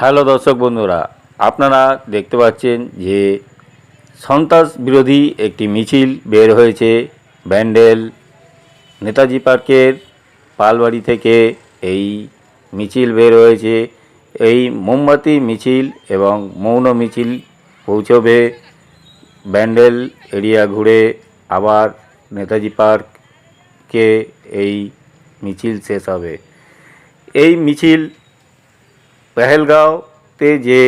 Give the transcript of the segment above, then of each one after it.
Hello দর্শক বন্ধুরা, আপনারা দেখতে পাচ্ছেন যে সন্ত্রাস বিরোধী একটি মিছিল বের হয়েছে ব্যান্ডেল নেতাজি পার্কের পালবাড়ি থেকে। এই মিছিল বের হয়েছে, এই মোমবাতি মিছিল এবং মৌন মিছিল পৌঁছবে। ব্যান্ডেল এরিয়া ঘুরে আবার নেতাজি পার্কে এই মিছিল শেষ হবে। এই মিছিল পেহেলগাঁওতে যে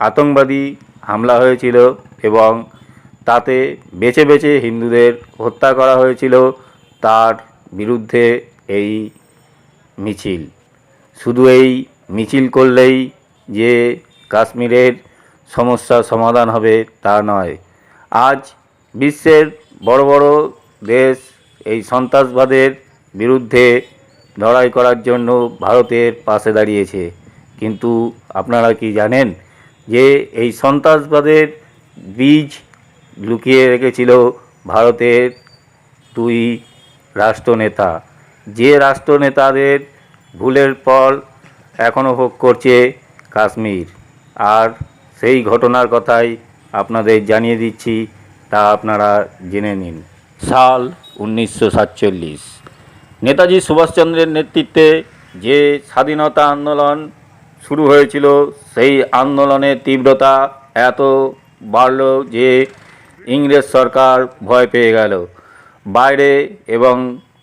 আতঙ্কবাদী হামলা হয়েছিল এবং তাতে বেছে বেছে হিন্দুদের হত্যা করা হয়েছিল, তার বিরুদ্ধে এই মিছিল। শুধু এই মিছিল করলেই যে কাশ্মীরের সমস্যার সমাধান হবে তা নয়। আজ বিশ্বের বড় বড় দেশ এই সন্ত্রাসবাদের বিরুদ্ধে লড়াই করার জন্য ভারতের পাশে দাঁড়িয়েছে। কিন্তু আপনারা কি জানেন যে এই সন্ত্রাসবাদের বীজ লুকিয়ে রেখেছিল ভারতের দুই রাষ্ট্রনেতা। যে রাষ্ট্রনেতাদের ভুলের ফল এখনও ভোগ করছে কাশ্মীর। আর সেই ঘটনার কথাই আপনাদের জানিয়ে দিচ্ছি, তা আপনারা জেনে নিন। সাল উনিশশো সাতচল্লিশ। নেতাজি সুভাষচন্দ্রের নেতৃত্বে যে স্বাধীনতা আন্দোলন শুরু হয়েছিল, সেই আন্দোলনের তীব্রতা এত বাড়ল যে ইংরেজ সরকার ভয় পেয়ে গেল। বাইরে এবং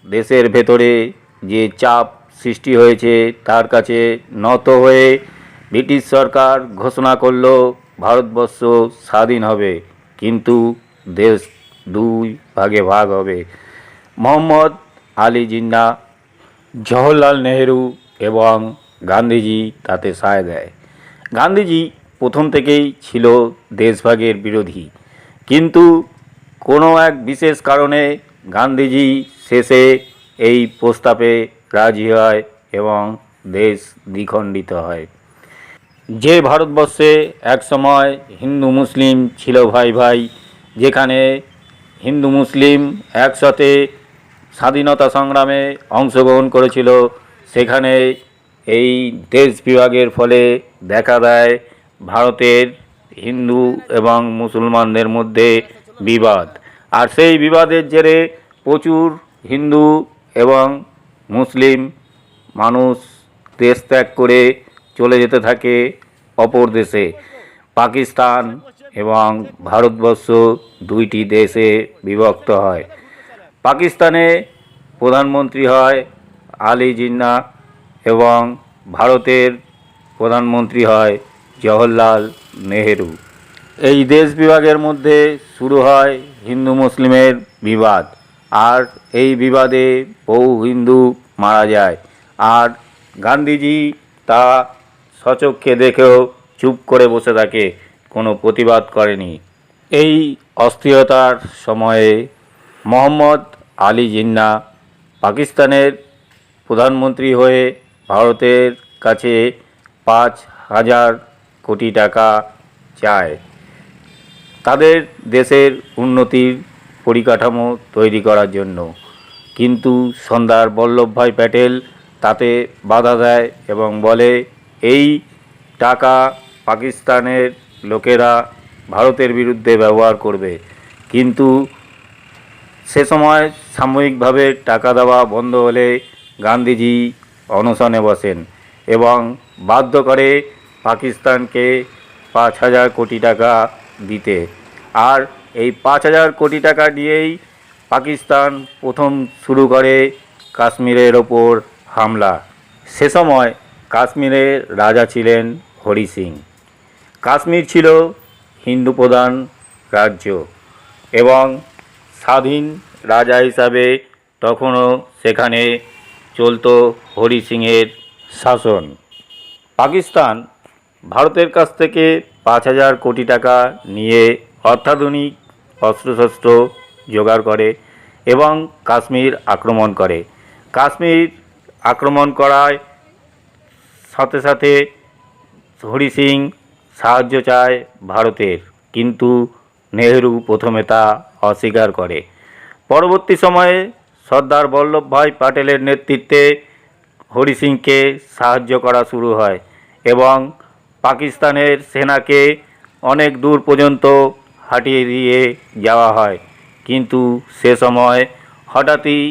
দেশের ভেতরে যে চাপ সৃষ্টি হয়েছে, তার কাছে নত হয়ে ব্রিটিশ সরকার ঘোষণা করল, ভারতবর্ষ স্বাধীন হবে, কিন্তু দেশ দুই ভাগে ভাগ হবে। মোহাম্মদ আলী জিন্না, জওহরলাল নেহেরু এবং গান্ধীজি তাতে সায় দেয়। গান্ধীজি প্রথম থেকেই ছিল দেশভাগের বিরোধী। কিন্তু কোনো এক বিশেষ কারণে গান্ধীজি শেষে এই প্রস্তাবে রাজি হয় এবং দেশ দ্বিখণ্ডিত হয়। যে ভারতবর্ষে একসময় হিন্দু মুসলিম ছিল ভাই ভাই, যেখানে হিন্দু মুসলিম একসাথে স্বাধীনতা সংগ্রামে অংশগ্রহণ করেছিল। সেখানে এই দেশ বিভাগের ফলে দেখা দেয় ভারতের হিন্দু এবং মুসলমানদের মধ্যে বিবাদ। আর সেই বিবাদের জেরে প্রচুর হিন্দু এবং মুসলিম মানুষ দেশ ত্যাগ করে চলে যেতে থাকে অপর দেশে। পাকিস্তান এবং ভারতবর্ষ দুইটি দেশে বিভক্ত হয়। পাকিস্তানে প্রধানমন্ত্রী হয় আলী জিন্না এবং ভারতের প্রধানমন্ত্রী হয় জওহরলাল নেহেরু। এই দেশ বিভাগের মধ্যে শুরু হয় হিন্দু মুসলিমের বিবাদ। আর এই বিবাদে বহু হিন্দু মারা যায়। আর গান্ধীজি তা সচক্ষে দেখেও চুপ করে বসে থাকে, কোনো প্রতিবাদ করেনি। এই অস্থিরতার সময়ে মোহাম্মদ আলী জিন্না পাকিস্তানের প্রধানমন্ত্রী হয়ে ভারতের কাছে পাঁচ হাজার কোটি টাকা চায়। তাদের দেশের উন্নতির পরিকাঠামো তৈরি করার জন্য। কিন্তু সর্দার বল্লভভাই প্যাটেল তাতে বাধা দেয় এবং বলে, এই টাকা পাকিস্তানের লোকেরা ভারতের বিরুদ্ধে ব্যবহার করবে। কিন্তু সে সময় সাময়িকভাবে টাকা দেওয়া বন্ধ হলে গান্ধীজি অনশনে বসেন এবং বাধ্য করে পাকিস্তানকে পাঁচ হাজার কোটি টাকা দিতে। আর এই পাঁচ হাজার কোটি টাকা দিয়েই পাকিস্তান প্রথম শুরু করে কাশ্মীরের ওপর হামলা। সে সময় কাশ্মীরের রাজা ছিলেন হরি সিং। কাশ্মীর ছিল হিন্দু প্রধান রাজ্য এবং স্বাধীন রাজা হিসাবে তখনও সেখানে চলতো হরি সিংয়ের শাসন। পাকিস্তান ভারতের কাছ থেকে পাঁচ হাজার কোটি টাকা নিয়ে অত্যাধুনিক অস্ত্রশস্ত্র জোগাড় করে এবং কাশ্মীর আক্রমণ করে। কাশ্মীর আক্রমণ করায় সাথে সাথে হরি সিং সাহায্য চায় ভারতের। কিন্তু নেহেরু প্রথমে তা অস্বীকার করে। পরবর্তী সময়ে সর্দার বল্লভভাই প্যাটেলের নেতৃত্বে হরি সিংকে সাহায্য করা শুরু হয় এবং পাকিস্তানের সেনাকে অনেক দূর পর্যন্ত হাঁটিয়ে দিয়ে যাওয়া হয়। কিন্তু সে সময় হঠাৎই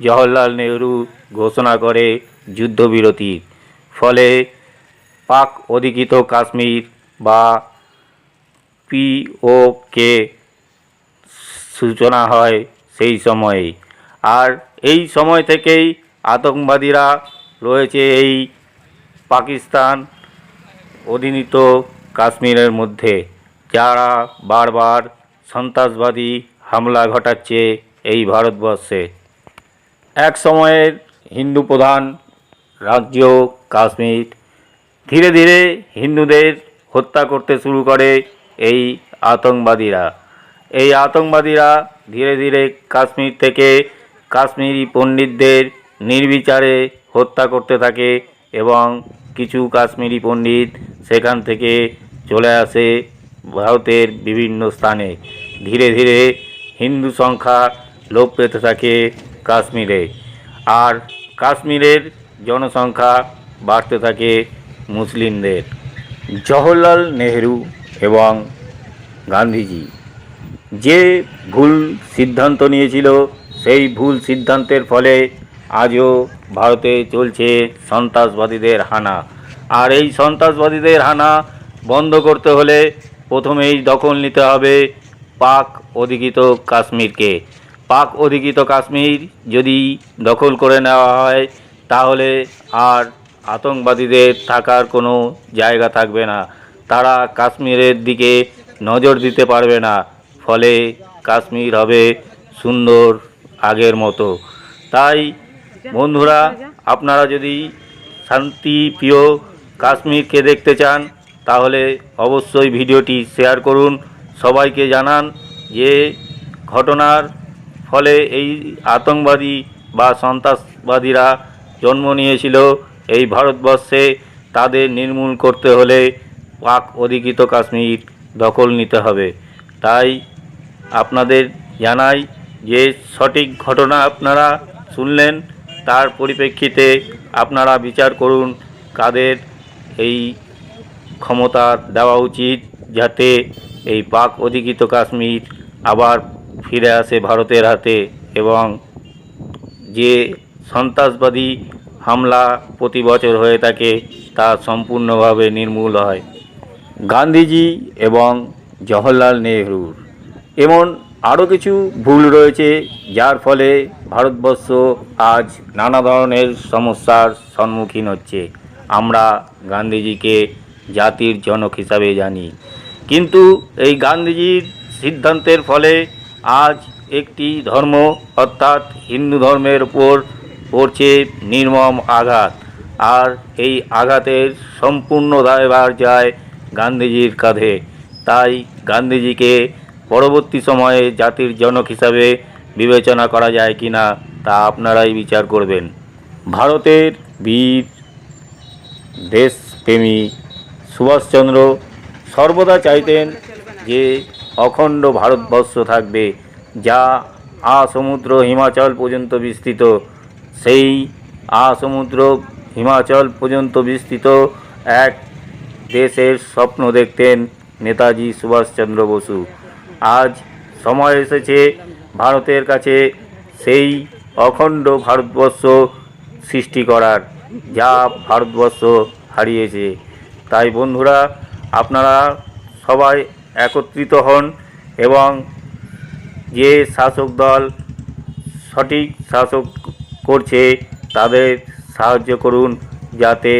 জওহরলাল নেহরু ঘোষণা করে যুদ্ধবিরতির ফলে পাক অধিকৃত কাশ্মীর বা পিওকে সূচনা হয় সেই সময়ে আর এই সময় থেকেই আতঙ্কবাদীরা রয়েছে এই পাকিস্তান অধীনিত কাশ্মীরের মধ্যে, যারা বারবার সন্ত্রাসবাদী হামলা ঘটাচ্ছে এই ভারতবর্ষে। এক সময়ের হিন্দু প্রধান রাজ্য কাশ্মীর। ধীরে ধীরে হিন্দুদের হত্যা করতে শুরু করে এই আতঙ্কবাদীরা। এই আতঙ্কবাদীরা ধীরে ধীরে কাশ্মীর থেকে কাশ্মীরি পণ্ডিতদের নির্বিচারে হত্যা করতে থাকে এবং কিছু কাশ্মীরি পণ্ডিত সেখান থেকে চলে আসে ভারতের বিভিন্ন স্থানে। ধীরে ধীরে হিন্দু সংখ্যা লোপ পেতে থাকে কাশ্মীরে আর কাশ্মীরের জনসংখ্যা বাড়তে থাকে মুসলিমদের। জওহরলাল নেহেরু এবং গান্ধীজি যে ভুল সিদ্ধান্ত নিয়েছিল, সেই ভুল সিদ্ধান্তের ফলে আজও ভারতে চলছে সন্ত্রাসবাদীদের হানা। আর এই সন্ত্রাসবাদীদের হানা বন্ধ করতে হলে প্রথমেই দখল নিতে হবে পাক অধিকৃত কাশ্মীরকে। পাক অধিকৃত কাশ্মীর যদি দখল করে নেওয়া হয়, তাহলে আর আতঙ্কবাদীদের থাকার কোনো জায়গা থাকবে না। তারা কাশ্মীরের দিকে নজর দিতে পারবে না, ফলে কাশ্মীর হবে সুন্দর আগের মতো। তাই, বন্ধুরা, আপনারা যদি শান্তি প্রিয় কাশ্মীরকে দেখতে চান, তাহলে অবশ্যই ভিডিওটি শেয়ার করুন, সবাইকে জানান যে ঘটনার ফলে এই আতঙ্কবাদী বা সন্ত্রাসবাদীরা জন্ম নিয়েছিল। এই ভারতবর্ষে তাদের নির্মূল করতে হলে পাক অধিকৃত কাশ্মীর দখল নিতে হবে। তাই আপনাদের জানাই যে সঠিক ঘটনা আপনারা শুনলেন, তার পরিপ্রেক্ষিতে আপনারা বিচার করুন কাদের এই ক্ষমতা দেওয়া উচিত যাতে এই পাক অধিকৃত কাশ্মীর আবার ফিরে আসে ভারতের হাতে এবং যে সন্ত্রাসবাদী হামলা প্রতি বছর হয়ে থাকে তা সম্পূর্ণভাবে নির্মূল হয়। গান্ধীজি এবং জওহরলাল নেহরুর এমন আরও কিছু ভুল রয়েছে, যার ফলে ভারতবর্ষ আজ নানা ধরনের সমস্যার সম্মুখীন হচ্ছে। আমরা গান্ধীজিকে জাতির জনক হিসাবে জানি। কিন্তু এই গান্ধীজির সিদ্ধান্তের ফলে আজ একটি ধর্ম, অর্থাৎ হিন্দু ধর্মের উপর পড়ছে নির্মম আঘাত। আর এই আঘাতের সম্পূর্ণ দায়ভার যায় গান্ধীজির কাঁধে। তাই গান্ধীজিকে পরবর্তী সময়ে জাতির জনক হিসাবে বিবেচনা করা যায় কি না, তা আপনারাই বিচার করবেন। ভারতের বীর, দেশপ্রেমী সুভাষচন্দ্র সর্বদা চাইতেন যে অখণ্ড ভারতবর্ষ থাকবে, যা আ সমুদ্র হিমাচল পর্যন্ত বিস্তৃত। সেই আ সমুদ্র হিমাচল পর্যন্ত বিস্তৃত এক দেশের স্বপ্ন দেখতেন নেতাজি সুভাষচন্দ্র বসু। আজ সময় এসেছে ভারতের কাছে সেই অখণ্ড ভারতবর্ষ সৃষ্টি করার, যা ভারতবর্ষ হারিয়েছে। তাই বন্ধুরা, আপনারা সবাই একত্রিত হন এবং যে শাসক দল সঠিক শাসক করছে, তাদের সাহায্য করুন যাতে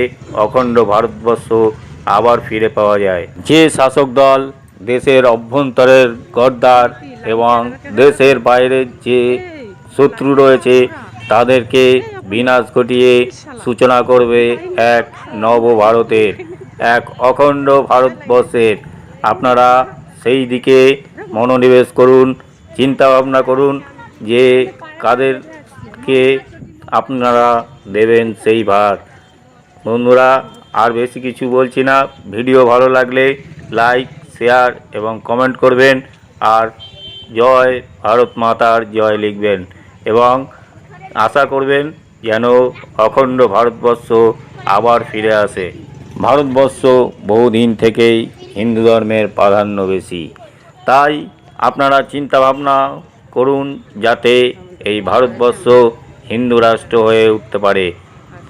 অখণ্ড ভারতবর্ষ আবার ফিরে পাওয়া যায়। যে শাসক দল দেশের অভ্যন্তরের গদ্দার এবং দেশের বাইরের যে শত্রু রয়েছে, তাদেরকে বিনাশ ঘটিয়ে সূচনা করবে এক নব ভারতের এক অখণ্ড ভারতবর্ষের। আপনারা সেই দিকে মনোনিবেশ করুন চিন্তা ভাবনা করুন যে কাদেরকে আপনারা দেবেন সেই ভার। বন্ধুরা আর বেশি কিছু বলছি না। ভিডিও ভালো লাগলে লাইক, শেয়ার এবং কমেন্ট করবেন। আর জয় ভারত মাতার জয় লিখবেন। এবং আশা করবেন যেন অখণ্ড ভারতবর্ষ আবার ফিরে আসে। ভারতবর্ষ বহুদিন থেকেই হিন্দু ধর্মের প্রাধান্য বেশি। তাই আপনারা চিন্তা ভাবনা করুন যাতে এই ভারতবর্ষ হিন্দু রাষ্ট্র হয়ে উঠতে পারে।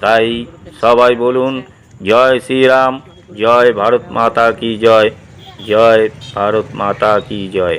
তাই সবাই বলুন জয় শ্রীরাম জয় ভারত মাতা কি জয়? জয় ভারত মাতা কি জয়?